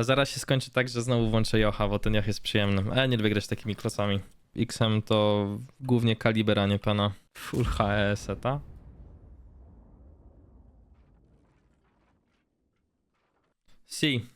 Zaraz się skończy tak, że znowu włączę Jocha, bo ten Joch jest przyjemny. Ale nie lubię grać takimi klocami. XM to głównie kaliber, a nie pana. Full HE seta. Si.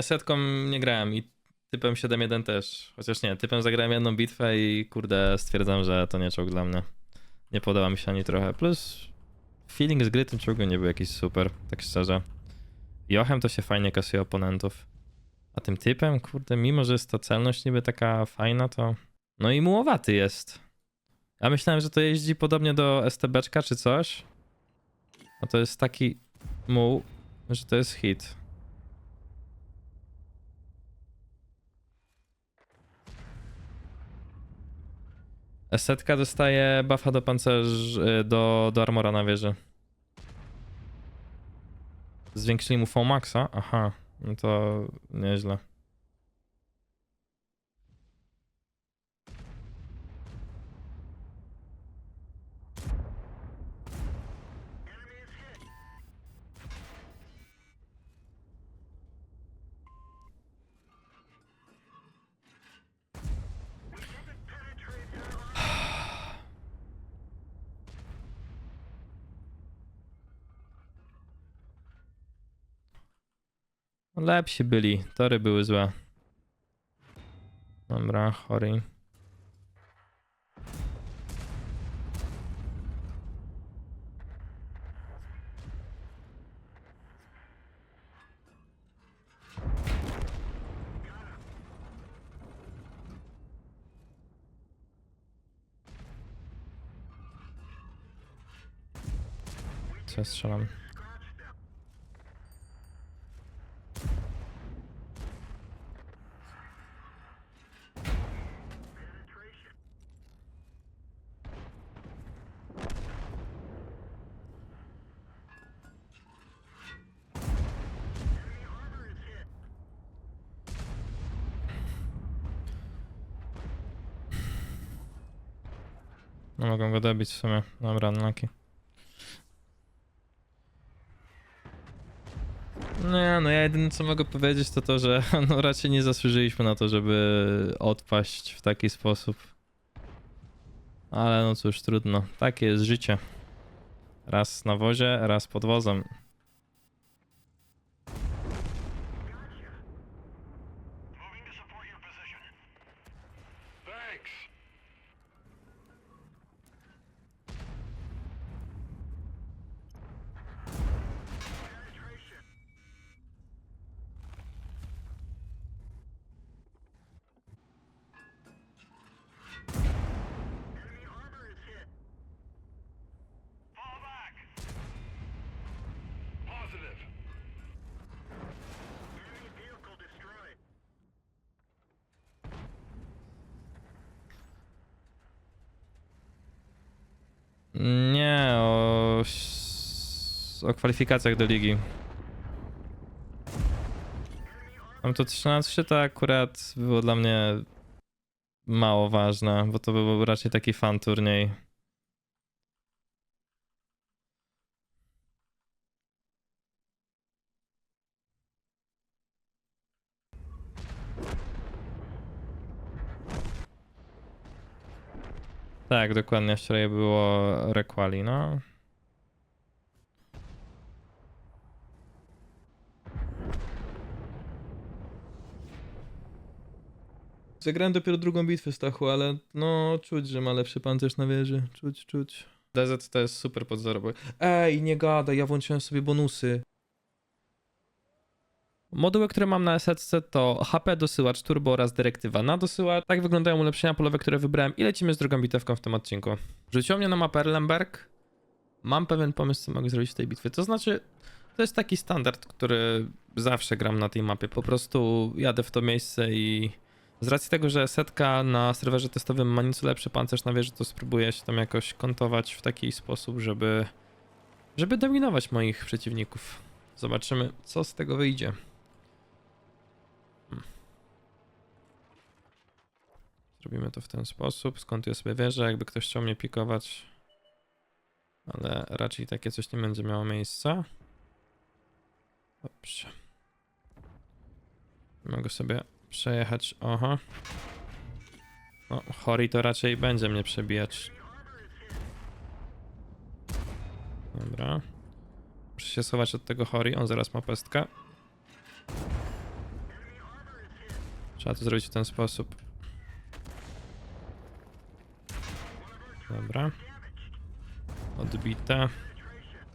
Setką nie grałem i typem 7.1 też. Chociaż nie, typem zagrałem jedną bitwę i kurde stwierdzam, że to nie czołg dla mnie. Nie podoba mi się ani trochę. Plus feeling z gry tym czołgiem nie był jakiś super, tak szczerze. Jochem to się fajnie kasuje oponentów. A tym typem, kurde, mimo że jest to celność niby taka fajna, to... No i mułowaty jest. Ja myślałem, że to jeździ podobnie do STBczka czy coś. A to jest taki muł, że to jest hit. Setka dostaje buffa do pancerz, y, do, do armora na wieży. Zwiększyli mu Fomaxa? Aha, no to nieźle. Lepsi byli, tory były złe. Dobra, chory. Co ja strzelam? No mogą go dobić w sumie. Dobra, unlucky. Nie, no ja jedyne co mogę powiedzieć to to, że no raczej nie zasłużyliśmy na to, żeby odpaść w taki sposób. Ale no cóż, trudno. Takie jest życie. Raz na wozie, raz pod wozem. Nie, o, o kwalifikacjach do ligi. Mam to 13, to akurat było dla mnie mało ważne, bo to był raczej taki fan turniej. Tak, dokładnie. Wczoraj było Requali, no. Zagrałem dopiero drugą bitwę Stachu, ale no czuć, że ma lepszy pancerz na wieży. Czuć, czuć. DZ to jest super pod Ej, nie gadaj, ja włączyłem sobie bonusy. Moduły, które mam na SSC to HP dosyłacz turbo oraz dyrektywa na dosyłacz. Tak wyglądają ulepszenia polowe, które wybrałem i lecimy z drugą bitewką w tym odcinku. Rzuciło mnie na mapę Erlenberg. Mam pewien pomysł, co mogę zrobić w tej bitwie. To znaczy, to jest taki standard, który zawsze gram na tej mapie. Po prostu jadę w to miejsce i z racji tego, że setka na serwerze testowym ma nieco lepszy pancerz na wieży, to spróbuję się tam jakoś kontować w taki sposób, żeby, żeby dominować moich przeciwników. Zobaczymy, co z tego wyjdzie. Zrobimy to w ten sposób. Skątuję sobie wieżę, jakby ktoś chciał mnie pikować. Ale raczej takie coś nie będzie miało miejsca. Dobrze. Mogę sobie przejechać. Oho. No, Hori to raczej będzie mnie przebijać. Dobra. Muszę się schować od tego Hori. On zaraz ma pestkę. Trzeba to zrobić w ten sposób. Dobra. Odbite.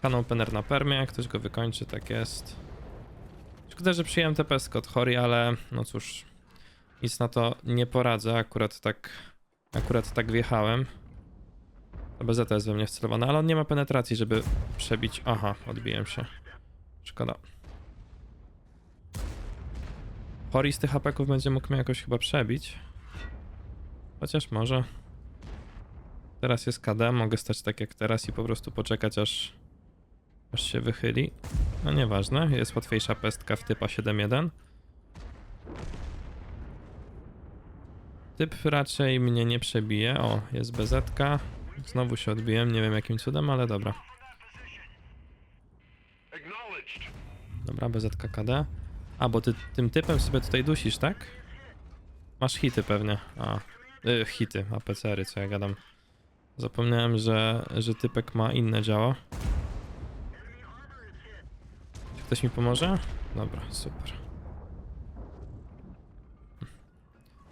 Kanał Penner na permie, ktoś go wykończy, tak jest. Szkoda, że przyjąłem pestkę od Hori, ale no cóż, nic na to nie poradzę, akurat tak, akurat tak wjechałem. Ta BZ jest we mnie wcelowana, ale on nie ma penetracji, żeby przebić. Aha, odbiłem się. Szkoda. Hori z tych hapeków będzie mógł mnie jakoś chyba przebić. Chociaż może. Teraz jest KD, mogę stać tak jak teraz i po prostu poczekać aż, aż się wychyli. No nieważne, jest łatwiejsza pestka w typa 7.1. Typ raczej mnie nie przebije. O, jest BZ. -ka. Znowu się odbiłem, nie wiem jakim cudem, ale dobra. Dobra, BZ KD. A, bo ty tym typem sobie tutaj dusisz, tak? Masz hity pewnie. A, y, hity, APCR-y, co ja gadam. Zapomniałem, że, że typek ma inne działa. Czy ktoś mi pomoże? Dobra, super.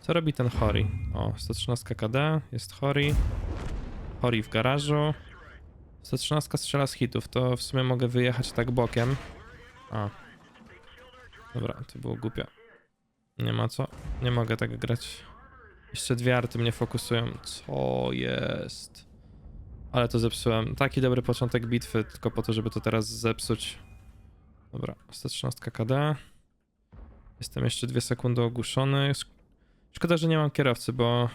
Co robi ten Hori? O, 113 KD, jest Hori. Hori w garażu. 113 strzela z hitów, to w sumie mogę wyjechać tak bokiem. A. Dobra, to było głupie. Nie ma co. Nie mogę tak grać. Jeszcze dwie arty mnie fokusują. Co jest? Ale to zepsułem. Taki dobry początek bitwy, tylko po to, żeby to teraz zepsuć. Dobra, 113 KD. Jestem jeszcze dwie sekundy ogłuszony. Sz- Szkoda, że nie mam kierowcy, bo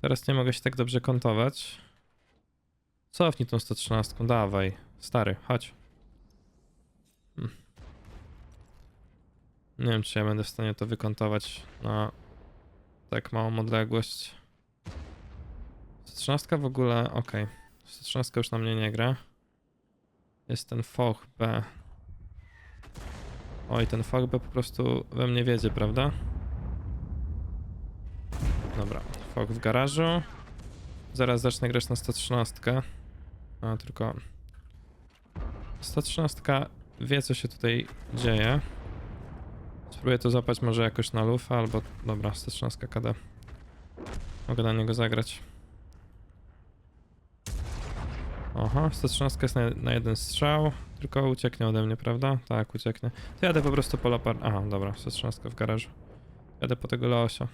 teraz nie mogę się tak dobrze kontować. Cofnij tą 113, dawaj. Stary, chodź. Hmm. Nie wiem, czy ja będę w stanie to wykontować na tak małą odległość. 113 w ogóle, okej. 113 już na mnie nie gra. Jest ten foch B. Oj, ten foch B po prostu we mnie wiedzie, prawda? Dobra, foch w garażu. Zaraz zacznę grać na 113. A, tylko... 113 wie, co się tutaj dzieje. Spróbuję to złapać może jakoś na lufę, albo... Dobra, 113 KD. Mogę na niego zagrać. Aha, 113 jest na, na jeden strzał, tylko ucieknie ode mnie, prawda? Tak, ucieknie. To jadę po prostu po Leopard... Aha, dobra, 113 w garażu. Jadę po tego Leosia.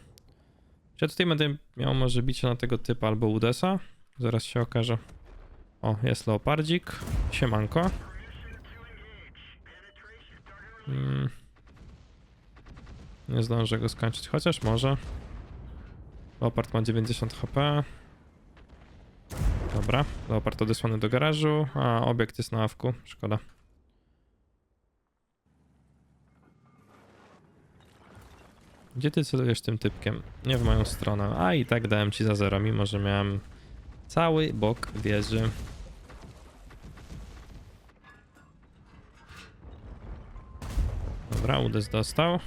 Czy ja tutaj będę miał może bicie na tego typa albo Udesa? Zaraz się okaże. O, jest Leopardzik. Siemanko. Hmm. Nie zdążę go skończyć, chociaż może. Leopard ma 90 HP. Dobra, Leopard odesłany do garażu, a obiekt jest na awku. Szkoda. Gdzie ty celujesz tym typkiem? Nie w moją stronę. A i tak dałem ci za zero, mimo że miałem cały bok wieży. Dobra, udes dostał.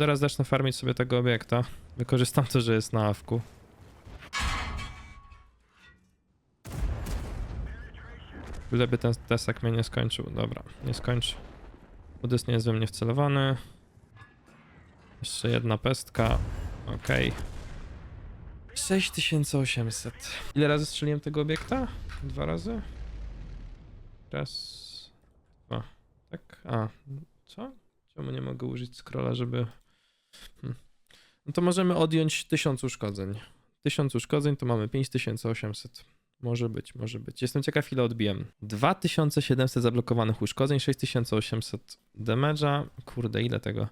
Zaraz zacznę farmić sobie tego obiekta. Wykorzystam to, że jest na awku. Gdyby ten tesek mnie nie skończył. Dobra, nie skończy. Udys nie jest we mnie wcelowany. Jeszcze jedna pestka. Okej. 6800. Ile razy strzeliłem tego obiekta? Dwa razy? Raz. Dwa. Tak? A. Co? Czemu nie mogę użyć scrolla, żeby... Hmm. No to możemy odjąć 1000 uszkodzeń. 1000 uszkodzeń to mamy 5800. Może być, może być. Jestem ciekaw ile odbiłem. 2700 zablokowanych uszkodzeń, 6800 damage'a. Kurde, ile tego?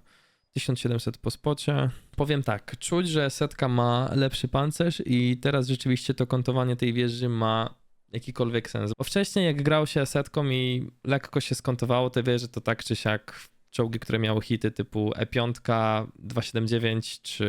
1700 po spocie. Powiem tak, czuć, że setka ma lepszy pancerz i teraz rzeczywiście to kontowanie tej wieży ma jakikolwiek sens. Bo wcześniej jak grał się setką i lekko się skontowało te wieże, to tak czy siak czołgi, które miały hity typu E E5, 279 czy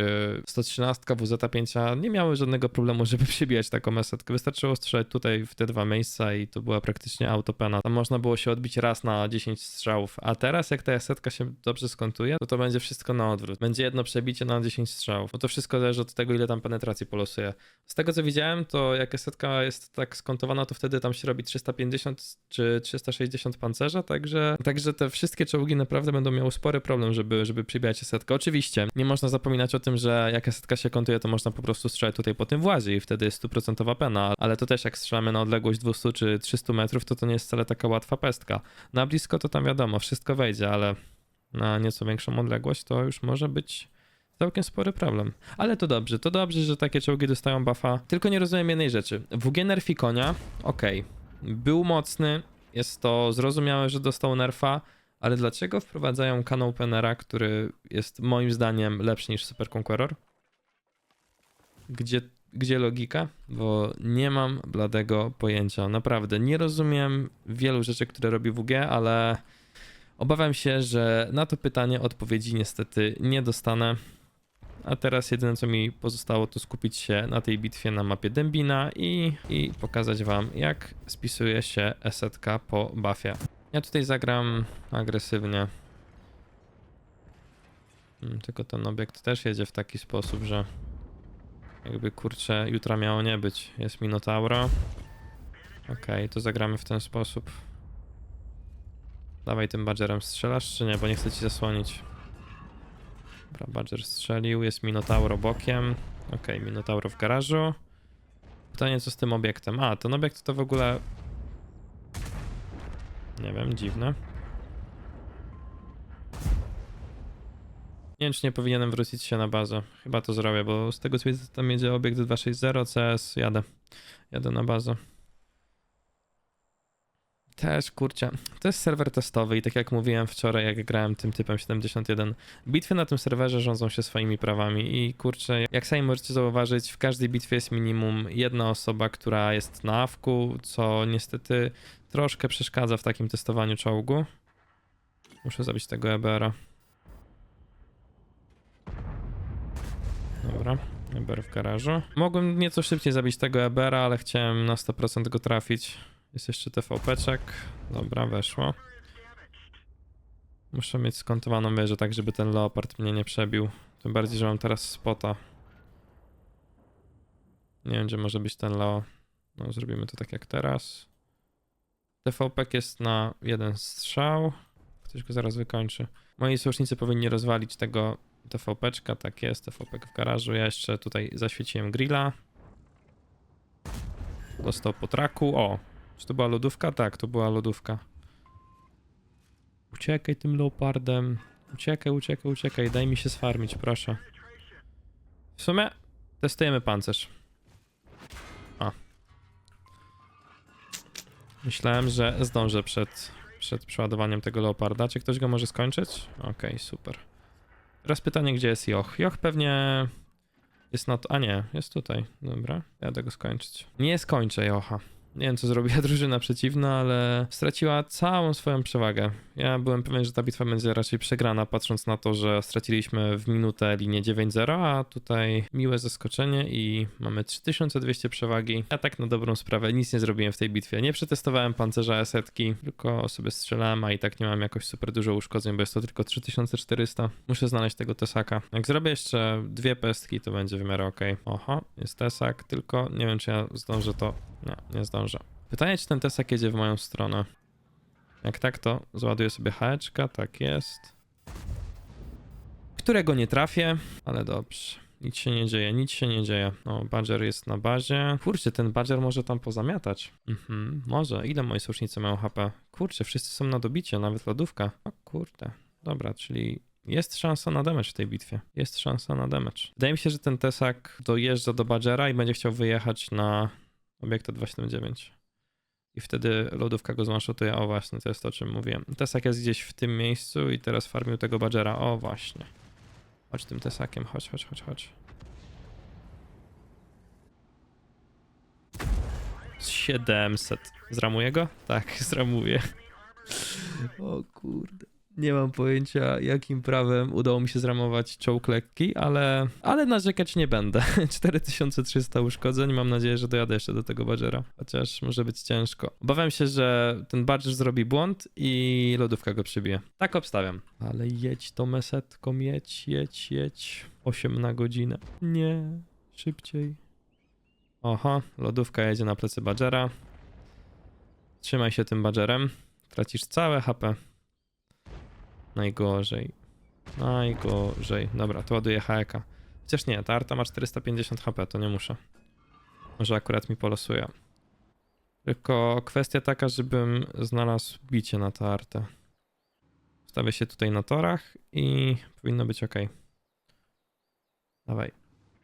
113 WZ5 nie miały żadnego problemu, żeby przybijać taką esetkę. Wystarczyło strzelać tutaj w te dwa miejsca i to była praktycznie autopena. Tam można było się odbić raz na 10 strzałów, a teraz jak ta esetka się dobrze skontuje, to to będzie wszystko na odwrót. Będzie jedno przebicie na 10 strzałów, bo to wszystko zależy od tego, ile tam penetracji polosuje. Z tego co widziałem, to jak esetka jest tak skontowana, to wtedy tam się robi 350 czy 360 pancerza, także, także te wszystkie czołgi naprawdę będą miały spory problem, żeby, żeby przybijać esetkę. Oczywiście, nie można zapominać o tym, że jak esetka się kontuje, to można po prostu strzelać tutaj po tym włazie i wtedy jest stuprocentowa pena, ale to też jak strzelamy na odległość 200 czy 300 metrów, to to nie jest wcale taka łatwa pestka. Na blisko to tam wiadomo, wszystko wejdzie, ale na nieco większą odległość to już może być całkiem spory problem. Ale to dobrze, to dobrze, że takie czołgi dostają buffa. Tylko nie rozumiem jednej rzeczy. WG nerfi konia, okej, był mocny, jest to zrozumiałe, że dostał nerfa, ale dlaczego wprowadzają kanał openera, który jest moim zdaniem lepszy niż Super Conqueror? Gdzie, gdzie logika? Bo nie mam bladego pojęcia. Naprawdę, nie rozumiem wielu rzeczy, które robi WG, ale obawiam się, że na to pytanie odpowiedzi niestety nie dostanę. A teraz jedyne co mi pozostało to skupić się na tej bitwie na mapie Dębina i, i pokazać wam jak spisuje się esetka po buffie. Ja tutaj zagram agresywnie. Mm, Tylko ten obiekt też jedzie w taki sposób, że jakby kurczę jutra miało nie być. Jest Minotauro. Okej, to zagramy w ten sposób. Dawaj tym Badgerem strzelasz czy nie, bo nie chcę ci zasłonić. Dobra, Badger strzelił, jest Minotauro bokiem. Okej, Minotauro w garażu. Pytanie co z tym obiektem? A, ten obiekt to w ogóle... Nie wiem, dziwne. Nie wiem, czy nie powinienem wrócić się na bazę. Chyba to zrobię, bo z tego co widzę, tam jedzie obiekt 260 CS. Jadę. Jadę na bazę. Też, kurczę. To jest serwer testowy i tak jak mówiłem wczoraj, jak grałem tym typem 71, bitwy na tym serwerze rządzą się swoimi prawami i kurczę, jak sami możecie zauważyć, w każdej bitwie jest minimum jedna osoba, która jest na awku, co niestety troszkę przeszkadza w takim testowaniu czołgu. Muszę zabić tego EBR-a. Dobra, EBR w garażu. Mogłem nieco szybciej zabić tego EBR-a, ale chciałem na 100% go trafić. Jest jeszcze TVP-czek. Dobra, weszło. Muszę mieć skontowaną wieżę, tak żeby ten leopard mnie nie przebił. Tym bardziej, że mam teraz spota. Nie wiem, gdzie może być ten leo. No, zrobimy to tak jak teraz. TVP jest na jeden strzał. Ktoś go zaraz wykończy. Moi sojusznicy powinni rozwalić tego TVP-czka. Tak jest, TVP w garażu. Ja jeszcze tutaj zaświeciłem grilla. Dostał po traku. O, czy to była lodówka? Tak, to była lodówka. Uciekaj tym leopardem. Uciekaj, uciekaj, uciekaj. Daj mi się sfarmić, proszę. W sumie testujemy pancerz. A. Myślałem, że zdążę przed, przed przeładowaniem tego leoparda. Czy ktoś go może skończyć? Okej, super. Teraz pytanie, gdzie jest Joch? Joch pewnie jest na to. A nie, jest tutaj. Dobra, jadę go skończyć. Nie skończę Jocha. Nie wiem, co zrobiła drużyna przeciwna, ale straciła całą swoją przewagę. Ja byłem pewien, że ta bitwa będzie raczej przegrana, patrząc na to, że straciliśmy w minutę linię 9-0, a tutaj miłe zaskoczenie i mamy 3200 przewagi. Ja tak na dobrą sprawę nic nie zrobiłem w tej bitwie. Nie przetestowałem pancerza esetki, tylko sobie strzelałem, a i tak nie mam jakoś super dużo uszkodzeń, bo jest to tylko 3400. Muszę znaleźć tego tesaka. Jak zrobię jeszcze dwie pestki, to będzie w miarę ok. Oho, jest tesak, tylko nie wiem, czy ja zdążę to... Nie, nie zdążę. Pytanie, czy ten tesak jedzie w moją stronę. Jak tak, to zładuję sobie haeczka, tak jest. Którego nie trafię, ale dobrze. Nic się nie dzieje, nic się nie dzieje. O, Badger jest na bazie. Kurczę, ten Badger może tam pozamiatać. Mhm, może. Ile moi sojusznicy mają HP? Kurczę, wszyscy są na dobicie, nawet lodówka. O kurde. Dobra, czyli jest szansa na damage w tej bitwie. Jest szansa na damage. Wydaje mi się, że ten Tesak dojeżdża do Badgera i będzie chciał wyjechać na obiekta 279. I wtedy lodówka go zmanszotuje. O właśnie, to jest to, o czym mówiłem. Tesak jest gdzieś w tym miejscu i teraz farmił tego Badgera. O właśnie. Chodź tym Tesakiem, chodź, chodź, chodź, chodź. Z 700. Zramuję go? Tak, zramuję. O kurde. Nie mam pojęcia, jakim prawem udało mi się zramować czołg lekki, ale, ale narzekać nie będę. 4300 uszkodzeń, mam nadzieję, że dojadę jeszcze do tego Badgera, chociaż może być ciężko. Obawiam się, że ten Badger zrobi błąd i lodówka go przybije. Tak obstawiam. Ale jedź to mesetką, jedź, jedź, jedź. 8 na godzinę. Nie, szybciej. Oho, lodówka jedzie na plecy Badgera. Trzymaj się tym Badgerem. Tracisz całe HP. Najgorzej. Najgorzej. Dobra, to ładuję HK. Chociaż nie, ta arta ma 450 HP, to nie muszę. Może akurat mi polosuje. Tylko kwestia taka, żebym znalazł bicie na tę artę. Stawię się tutaj na torach i powinno być ok. Dawaj.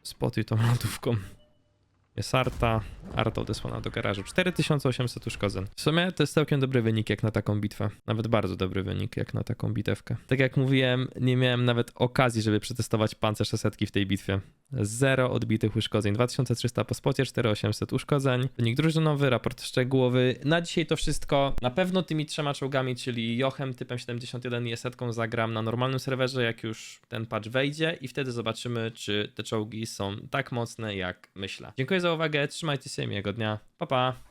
Spotuj tą lodówką. Jest arta. Arta odesłana do garażu. 4800 uszkodzeń. W sumie to jest całkiem dobry wynik jak na taką bitwę. Nawet bardzo dobry wynik jak na taką bitewkę. Tak jak mówiłem, nie miałem nawet okazji, żeby przetestować pancerz setki w tej bitwie. Zero odbitych uszkodzeń. 2300 po spocie, 4800 uszkodzeń. Wynik drużynowy, raport szczegółowy. Na dzisiaj to wszystko. Na pewno tymi trzema czołgami, czyli Jochem typem 71 i setką zagram na normalnym serwerze, jak już ten patch wejdzie i wtedy zobaczymy, czy te czołgi są tak mocne, jak myślę. Dziękuję za uwagę, trzymajcie się, miłego dnia. Pa, pa!